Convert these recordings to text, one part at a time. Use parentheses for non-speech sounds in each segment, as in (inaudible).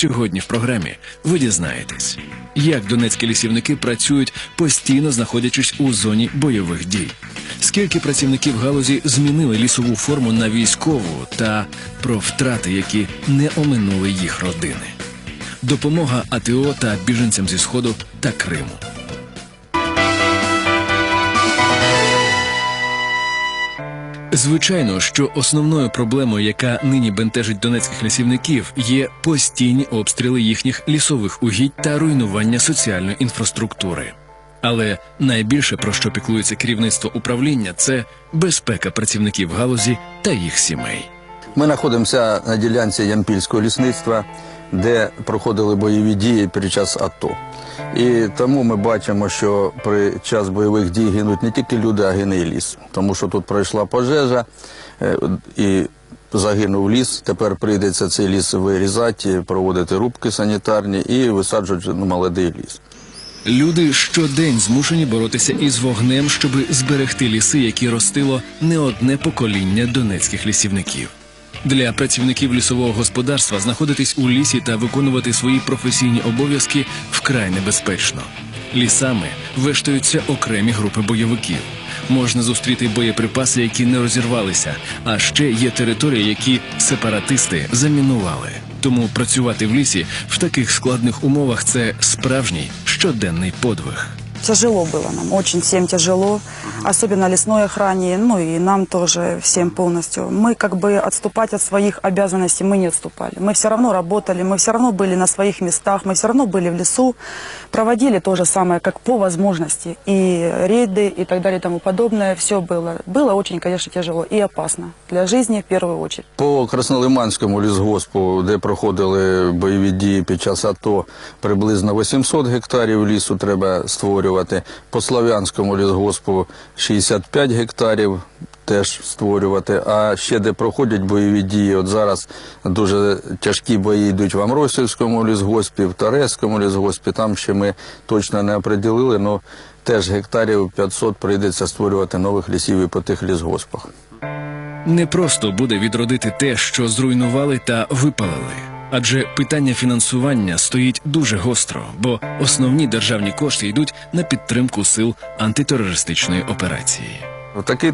Сьогодні в програмі ви дізнаєтесь, як донецькі лісівники працюють, постійно знаходячись у зоні бойових дій. Скільки працівників галузі змінили лісову форму на військову та про втрати, які не оминули їх родини. Допомога АТО та біженцям зі сходу та Криму. Звичайно, що основною проблемою, яка нині бентежить донецьких лісівників, є постійні обстріли їхніх лісових угідь та руйнування соціальної інфраструктури. Але найбільше про що піклується керівництво управління, це безпека працівників галузі та їх сімей. Ми знаходимося на ділянці Ямпільського лісництва, де проходили бойові дії під час АТО. І тому ми бачимо, що при час бойових дій гинуть не тільки люди, а гине і ліс. Тому що тут пройшла пожежа е, і загинув ліс. Тепер прийдеться цей ліс вирізати, проводити рубки санітарні і висаджувати ну, молодий ліс. Люди щодень змушені боротися із вогнем, щоб зберегти ліси, які ростило не одне покоління донецьких лісівників. Для працівників лісового господарства знаходитись у лісі та виконувати свої професійні обов'язки вкрай небезпечно. Лісами вештаються окремі групи бойовиків. Можна зустріти боєприпаси, які не розірвалися, а ще є території, які сепаратисти замінували. Тому працювати в лісі в таких складних умовах це справжній щоденний подвиг. Тяжело было нам, очень всем тяжело, особенно лесной охране, ну и нам тоже всем полностью. Мы как бы отступать от своих обязанностей мы не отступали. Мы все равно работали, мы все равно были на своих местах, мы все равно были в лесу, проводили то же самое, как по возможности. И рейды и так далее и тому подобное, все было. Было очень, конечно, тяжело и опасно для жизни в первую очередь. По Краснолиманському лісгоспу, де проходили бойові дії під час АТО, приблизно 800 гектарів лісу треба створювати. По Слав'янському лісгоспу 65 гектарів теж створювати. А ще де проходять бойові дії, от зараз дуже тяжкі бої йдуть в Амросівському лісгоспі, в Тарецькому лісгоспі. Там ще ми точно не оприділили, але теж гектарів 500 прийдеться створювати нових лісів і по тих лісгоспах. Не просто буде відродити те, що зруйнували та випалили. Адже питання фінансування стоїть дуже гостро, бо основні державні кошти йдуть на підтримку сил антитерористичної операції. В такий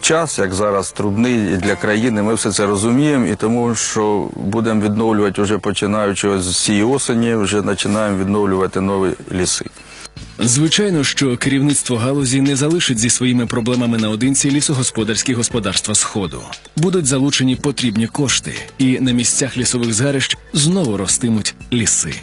час, як зараз, трудний для країни, ми все це розуміємо, і тому що будемо відновлювати вже починаючи з цієї осені, вже починаємо відновлювати нові ліси. Звичайно, що керівництво галузі не залишить зі своїми проблемами наодинці лісогосподарські господарства Сходу. Будуть залучені потрібні кошти, і на місцях лісових згарищ знову ростимуть ліси.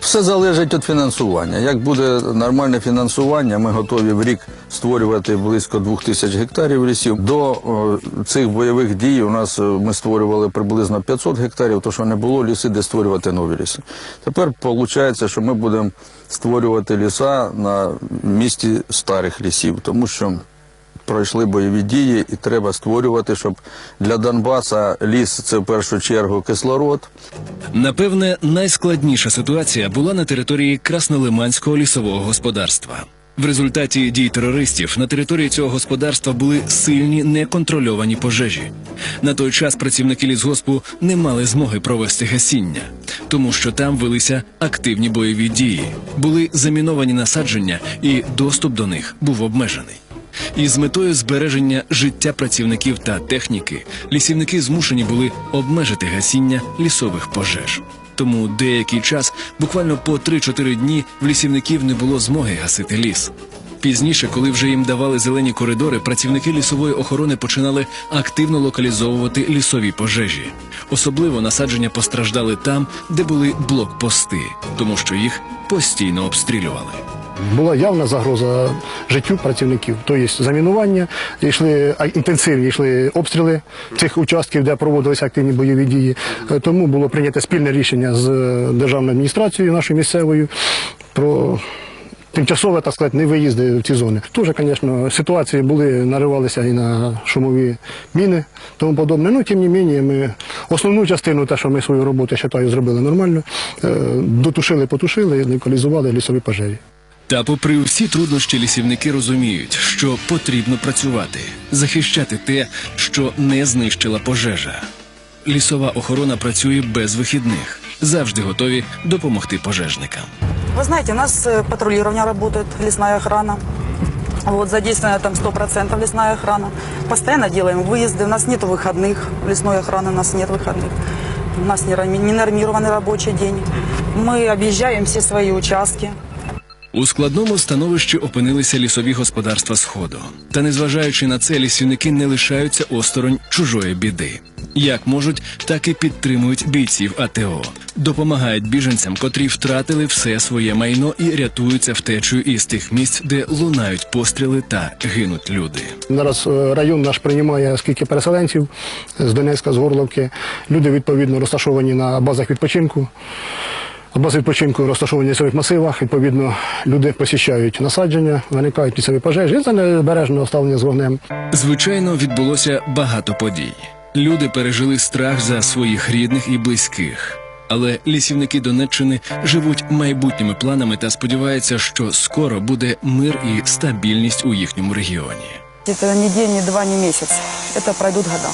Все залежить від фінансування. Як буде нормальне фінансування, ми готові в рік створювати близько двох тисяч гектарів лісів. До о, цих бойових дій у нас е, ми створювали приблизно 500 гектарів, то що не було ліси, де створювати нові ліси. Тепер виходить, що ми будемо створювати ліса на місці старих лісів, тому що пройшли бойові дії, і треба створювати, щоб для Донбаса ліс це в першу чергу кислород. Напевне, найскладніша ситуація була на території Краснолиманського лісового господарства. В результаті дій терористів на території цього господарства були сильні неконтрольовані пожежі. На той час працівники лісгоспу не мали змоги провести гасіння, тому що там велися активні бойові дії, були заміновані насадження, і доступ до них був обмежений. І з метою збереження життя працівників та техніки лісівники змушені були обмежити гасіння лісових пожеж. Тому деякий час, буквально по 3-4 дні, в лісівників не було змоги гасити ліс. Пізніше, коли вже їм давали зелені коридори, працівники лісової охорони починали активно локалізовувати лісові пожежі. Особливо насадження постраждали там, де були блокпости, тому що їх постійно обстрілювали. Була явна загроза життю працівників. Тобто замінування, йшли інтенсивні йшли обстріли цих участків, де проводилися активні бойові дії. Е, Тому було прийнято спільне рішення з е, державною адміністрацією нашою місцевою про тимчасове, так сказати, не виїзди в ці зони. Теж, звісно, ситуації були, наривалися і на шумові міни, тому подобне. Ну, тим не менше, ми основну частину, те, що ми свою роботу, вважаю, зробили нормально, е, дотушили, потушили, локалізували лісові пожежі. Та, попри всі труднощі, лісівники розуміють, що потрібно працювати, захищати те, що не знищила пожежа. Лісова охорона працює без вихідних. завжди готові допомогти пожежникам. Вы знаете, у нас э, патрулирование работает, лесная охрана. Вот, задействована там 100% лесная охрана. Постоянно делаем выезды. У нас нет выходных. Лесной охраны у нас нет выходных. У нас не рами- не нормированный рабочий день. Мы объезжаем все свои участки. У складному становищі опинилися лісові господарства Сходу. Та незважаючи на це, лісівники не лишаються осторонь чужої біди. Як можуть, так і підтримують бійців АТО, допомагають біженцям, котрі втратили все своє майно і рятуються втечею із тих місць, де лунають постріли та гинуть люди. Зараз е, район наш приймає скільки переселенців з Донецька, з Горловки. Люди відповідно розташовані на базах відпочинку. Бази відпочинку розташовані в лісових масивах. Відповідно, люди посіщають насадження, виникають лісові пожежі за небережного ставлення з вогнем. Звичайно, відбулося багато подій. Люди пережили страх за своїх рідних і близьких. Але лісівники Донеччини живуть майбутніми планами та сподіваються, що скоро буде мир і стабільність у їхньому регіоні. Это не день, не два, не месяц. Это пройдут года.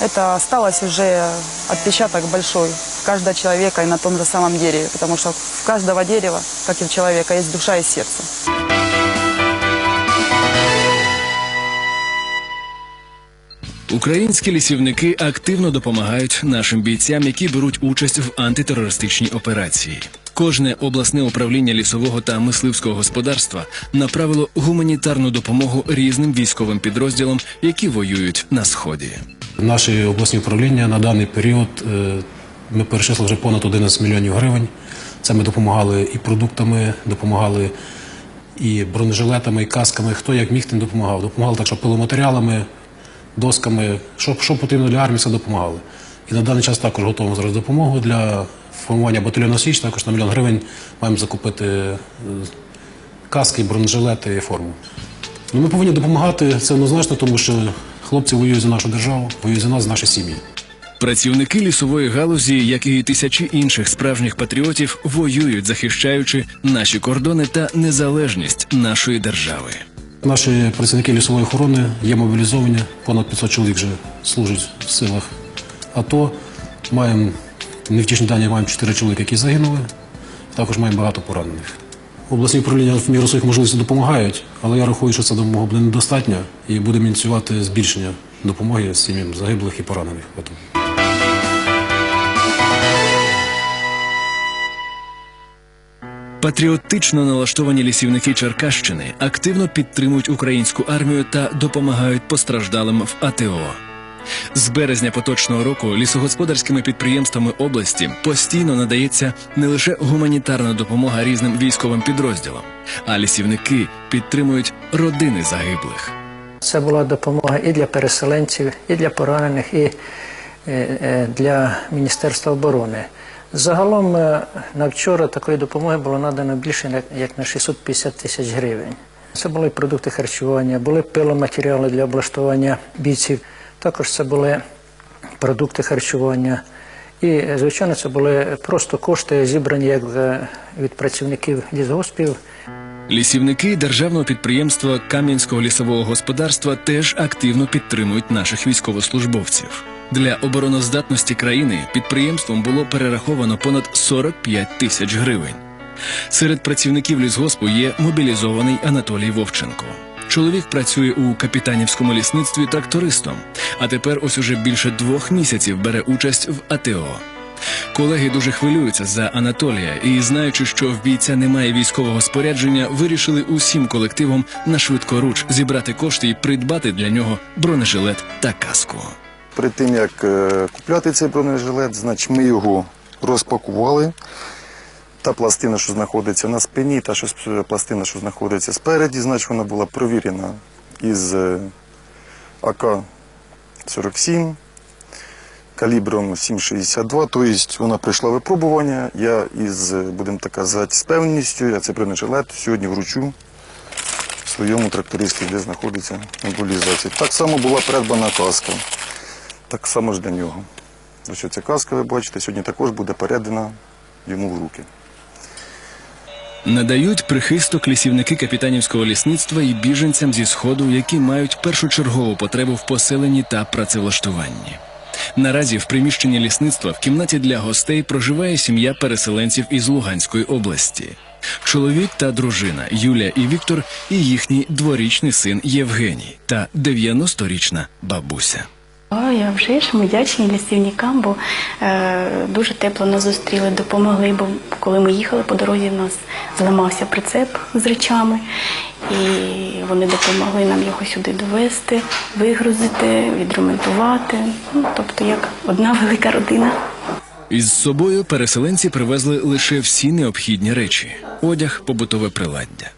Это осталось уже отпечаток большой в каждого человека и на том же самом дереве. Потому что в каждого дерева, как и в человека, есть душа и сердце. Українські лісівники активно допомагають нашим бійцям, які беруть участь в антитерористичній операції. Кожне обласне управління лісового та мисливського господарства направило гуманітарну допомогу різним військовим підрозділам, які воюють на сході. Наші обласні управління на даний період е, ми перечислили вже понад 11 мільйонів гривень. Це ми допомагали і продуктами, допомагали і бронежилетами, і касками. Хто як міг, тим допомагав. Допомагали так, що пиломатеріалами, досками, що, що потрібно для армії, все допомагали. І на даний час також готуємо зараз допомогу для формування батальйону Січ. Також на мільйон гривень маємо закупити е, каски, бронежилети і форму. Ну, ми повинні допомагати це однозначно, тому що хлопці воюють за нашу державу, воюють за нас, за наші сім'ї. Працівники лісової галузі, як і тисячі інших справжніх патріотів, воюють, захищаючи наші кордони та незалежність нашої держави. Наші працівники лісової охорони є мобілізовані, понад 500 чоловік вже служать в силах АТО. Маємо невтішні дані, маємо 4 чоловіка, які загинули. Також маємо багато поранених. Обласні управління в міру своїх можливостей допомагають, але я рахую, що це допомога буде недостатньо і будемо ініціювати збільшення допомоги сім'ям загиблих і поранених. Патріотично налаштовані лісівники Черкащини активно підтримують українську армію та допомагають постраждалим в АТО. З березня поточного року лісогосподарськими підприємствами області постійно надається не лише гуманітарна допомога різним військовим підрозділам, а лісівники підтримують родини загиблих. Це була допомога і для переселенців, і для поранених, і е, е, для Міністерства оборони. Загалом е, на вчора такої допомоги було надано більше як- на 650 тисяч гривень. Це були продукти харчування, були пиломатеріали для облаштування бійців. Також це були продукти харчування. І, е, звичайно, це були просто кошти, зібрані як е, від працівників лісгоспів, Лісівники державного підприємства Кам'янського лісового господарства теж активно підтримують наших військовослужбовців. Для обороноздатності країни підприємством було перераховано понад 45 тисяч гривень. Серед працівників лісгоспу є мобілізований Анатолій Вовченко. Чоловік працює у капітанівському лісництві трактористом, а тепер ось уже більше двох місяців бере участь в АТО. Колеги дуже хвилюються за Анатолія і, знаючи, що в бійця немає військового спорядження, вирішили усім колективом на швидкоруч зібрати кошти і придбати для нього бронежилет та каску. Перед тим як е, купляти цей бронежилет, значить ми його розпакували. Та пластина, що знаходиться на спині, та що пластина, що знаходиться спереді, значить вона була провірена із е, АК-47 калібром 7,62. Тобто вона пройшла випробування. Я із, е, будемо так казати, з певністю, я цей бронежилет сьогодні вручу своєму трактористу, де знаходиться мобілізація. Так само була придбана каска. Так само ж для нього. Ось ця каска, ви бачите, сьогодні також буде передана йому в руки. Надають прихисток лісівники капітанівського лісництва і біженцям зі сходу, які мають першочергову потребу в поселенні та працевлаштуванні. Наразі в приміщенні лісництва в кімнаті для гостей проживає сім'я переселенців із Луганської області. Чоловік та дружина Юлія і Віктор, і їхній дворічний син Євгеній та 90-річна бабуся. Я вже ж ми вдячні лісівникам, бо е, дуже тепло нас зустріли, допомогли. Бо коли ми їхали по дорозі, в нас зламався прицеп з речами, і вони допомогли нам його сюди довести, вигрузити, відремонтувати. Ну, тобто, як одна (laughs) велика родина. Із собою переселенці привезли лише всі необхідні речі: одяг, побутове приладдя.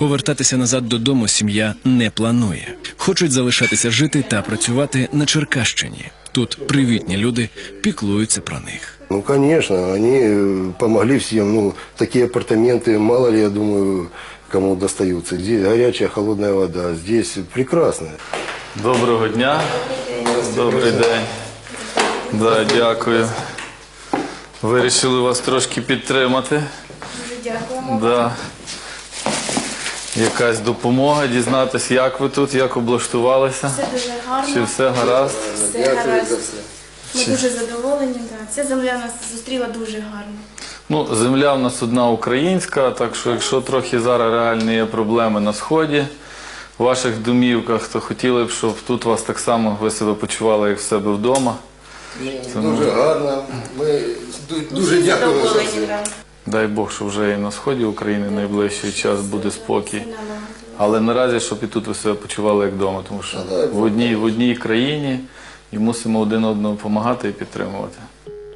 Повертатися назад додому сім'я не планує. Хочуть залишатися жити та працювати на Черкащині. Тут привітні люди піклуються про них. Ну, конечно, они э, помогли всем. Ну, такие апартаменты, мало ли, я думаю, кому достаются. Здесь горячая, холодная вода. Здесь прекрасно. Доброго дня. Добрий день. Да, дякую. Вирішили вас трошки підтримати. Дякуємо. Да. Якась допомога, дізнатися, як ви тут, як облаштувалися. Все дуже гарно, Чи все гаразд? все гаразд. Ми дуже задоволені. Да. Ця земля нас зустріла дуже гарно. Ну, земля в нас одна українська, так що якщо трохи зараз реальні є проблеми на сході, в ваших домівках, то хотіли б, щоб тут вас так само ви себе почували, як в себе вдома. Дуже гарно. Ми дуже дякуємо. за Задоволені, все. да. Дай Бог, що вже і на сході України найближчий час буде спокій. Але наразі, щоб і тут ви себе почували як вдома, тому що в одній, в одній країні і мусимо один одному допомагати і підтримувати.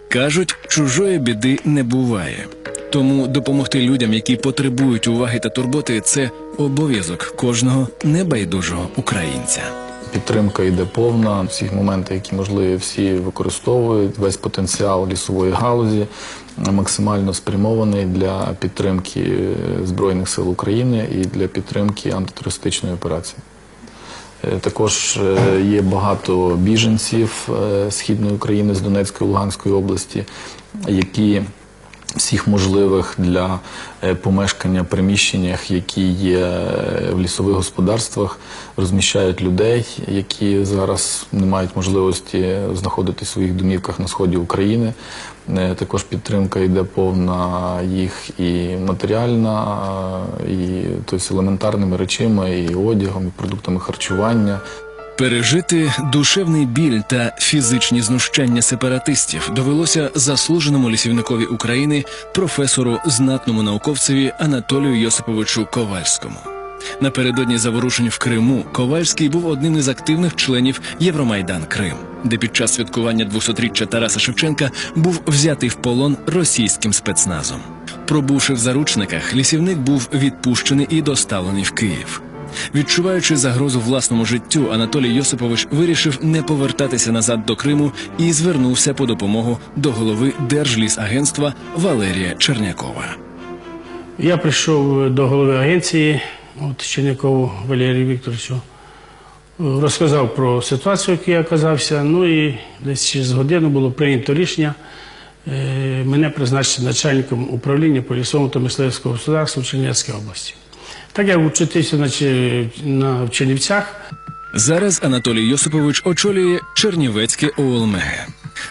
Кажуть, чужої біди не буває. Тому допомогти людям, які потребують уваги та турботи, це обов'язок кожного небайдужого українця. Підтримка йде повна. Всі моменти, які можливі, всі використовують. Весь потенціал лісової галузі максимально спрямований для підтримки Збройних сил України і для підтримки антитерористичної операції. Е, Також е, є багато біженців е, Східної України з Донецької Луганської області, які всіх можливих для е, помешкання приміщеннях, які є е, в лісових господарствах, розміщають людей, які зараз не мають можливості знаходитися в своїх домівках на сході України. Е, Також підтримка йде повна їх і матеріальна, і тобто елементарними речами, і одягом, і продуктами харчування. Пережити душевний біль та фізичні знущання сепаратистів довелося заслуженому лісівникові України, професору, знатному науковцеві Анатолію Йосиповичу Ковальському. Напередодні заворушень в Криму Ковальський був одним із активних членів Євромайдан Крим, де під час святкування 200-річчя Тараса Шевченка був взятий в полон російським спецназом. Пробувши в заручниках, лісівник був відпущений і доставлений в Київ. Відчуваючи загрозу власному життю, Анатолій Йосипович вирішив не повертатися назад до Криму і звернувся по допомогу до голови Держлісагентства Валерія Чернякова. Я прийшов до голови агенції от, Чернякову Валерію Вікторовичу, розказав про ситуацію, якій я оказався. Ну і десь через годину було прийнято рішення е, мене призначити начальником управління по лісовому та мисливському господарству в Чернівецькій області. Так я вчитися на, на Чернівцях. Зараз Анатолій Йосипович очолює Чернівецьке ОЛМГ.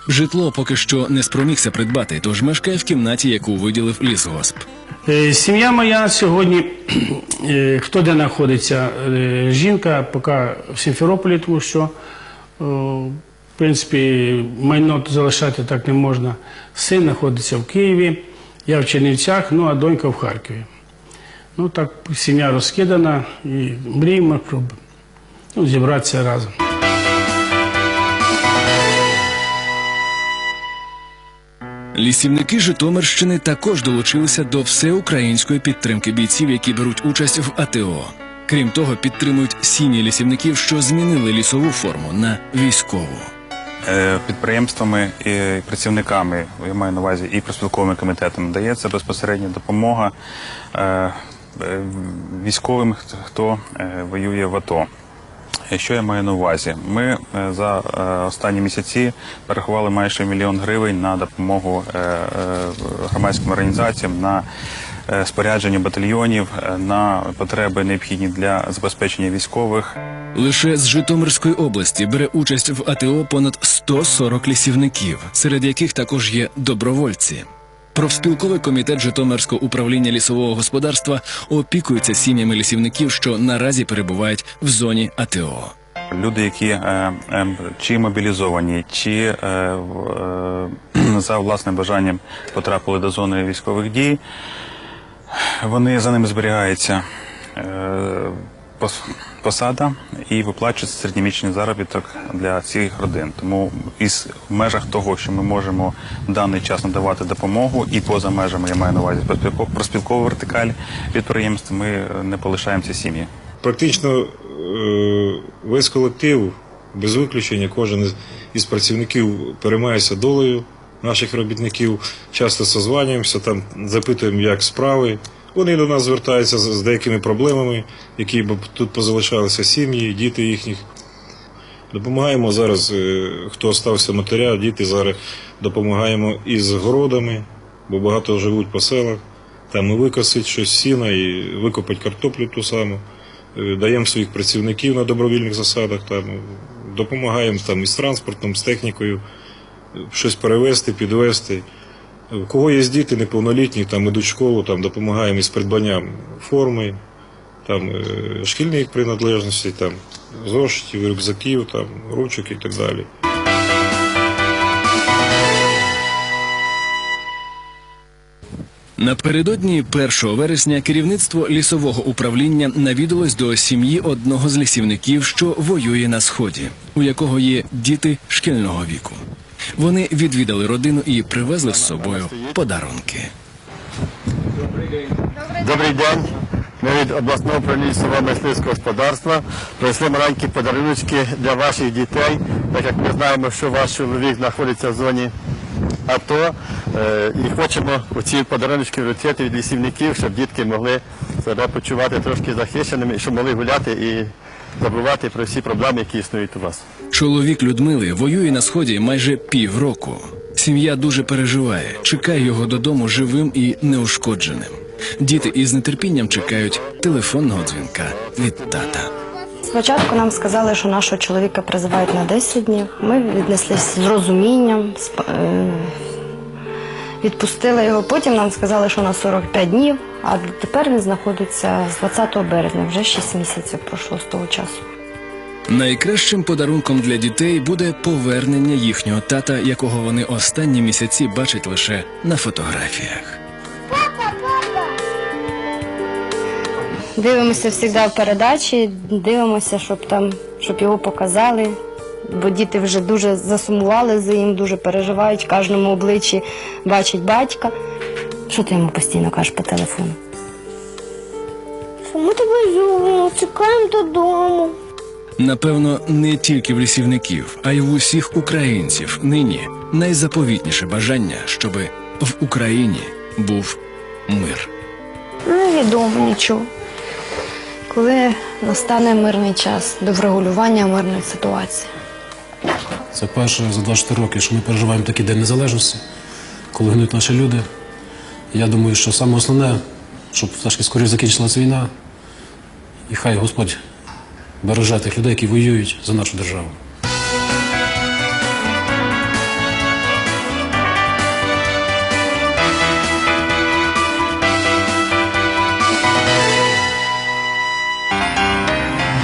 Житло поки що не спромігся придбати, тож мешкає в кімнаті, яку виділив лісгосп. Е, Сім'я моя сьогодні, (clears throat) е, хто де знаходиться, Е, жінка поки в Сімферополі, тому що, в принципі, майно залишати так не можна. Син знаходиться в Києві, я в Чернівцях, ну а донька в Харкові. Ну так сім'я розкидана і мріємо про ну, зібратися разом. Лісівники Житомирщини також долучилися до всеукраїнської підтримки бійців, які беруть участь в АТО. Крім того, підтримують сім'ї лісівників, що змінили лісову форму на військову. Е, підприємствами і працівниками, я маю на увазі і профспілковими комітетами, дається безпосередня допомога е, військовим, хто е, воює в АТО. Е, Що я маю на увазі? Ми е, за е, останні місяці перерахували майже мільйон гривень на допомогу е, е, громадським організаціям на е, спорядження батальйонів е, на потреби необхідні для забезпечення військових. Лише з Житомирської області бере участь в АТО понад 140 лісівників, серед яких також є добровольці. Профспілковий комітет Житомирського управління лісового господарства опікується сім'ями лісівників, що наразі перебувають в зоні АТО. Люди, які е, е, чи мобілізовані, чи е, е, за власним бажанням потрапили до зони військових дій, вони за ними зберігається е, посада і виплачується середньомісячний заробіток для цих родин. Тому із в межах того, що ми можемо в даний час надавати допомогу, і поза межами я маю на увазі проспілко- проспілкову вертикаль підприємств, ми е, не полишаємо ці сім'ї. Практично е, весь колектив, без виключення, кожен із працівників переймається долею наших робітників. Часто созванюємося, там запитуємо, як справи. Вони до нас звертаються з деякими проблемами, які б тут позалишалися сім'ї, діти їхніх. Допомагаємо зараз, е, хто стався матеря, діти зараз допомагаємо із городами, бо багато живуть по селах. Там і викосить щось сіна, і викопать картоплю ту саму. Е, Даємо своїх працівників на добровільних засадах, там, допомагаємо там, із транспортом, з технікою, е, щось перевезти, підвезти. У кого є діти неповнолітні, там ідуть в школу, там допомагаємо із придбанням форми, там, е, шкільних принадлежностей, там, зошитів, рюкзаків, там, ручок і так далі. Напередодні 1 вересня керівництво лісового управління навідалось до сім'ї одного з лісівників, що воює на сході, у якого є діти шкільного віку. Вони відвідали родину і привезли з собою подарунки. Добрий день. Ми від обласного управління лісового мисливського господарства прийшли маленькі подарунки для ваших дітей, так як ми знаємо, що ваш чоловік знаходиться в зоні АТО. Е, І хочемо ці подарунки вручити від лісівників, щоб дітки могли себе почувати трошки захищеними, щоб могли гуляти і забувати про всі проблеми, які існують у вас. Чоловік Людмили воює на сході майже півроку. Сім'я дуже переживає, чекає його додому живим і неушкодженим. Діти із нетерпінням чекають телефонного дзвінка від тата. Спочатку нам сказали, що нашого чоловіка призивають на 10 днів. Ми віднеслись з розумінням, е, відпустили його. Потім нам сказали, що на 45 днів, а тепер він знаходиться з 20 березня, вже 6 місяців пройшло з того часу. Найкращим подарунком для дітей буде повернення їхнього тата, якого вони останні місяці бачать лише на фотографіях. Дивимося завжди в передачі, дивимося, щоб там, щоб його показали. Бо діти вже дуже засумували за ним, дуже переживають, в кожному обличчі бачать батька. Що ти йому постійно кажеш по телефону? Що ми тебе любимо, чекаємо додому. Напевно, не тільки в лісівників, а й в усіх українців нині найзаповітніше бажання, щоби в Україні був мир. Невідомо нічого. Коли настане мирний час до врегулювання мирної ситуації. Це перше за 24 роки, що ми переживаємо такий день незалежності, коли гинуть наші люди. Я думаю, що саме основне, щоб все скоріше закінчилася війна, і хай Господь береже тих людей, які воюють за нашу державу.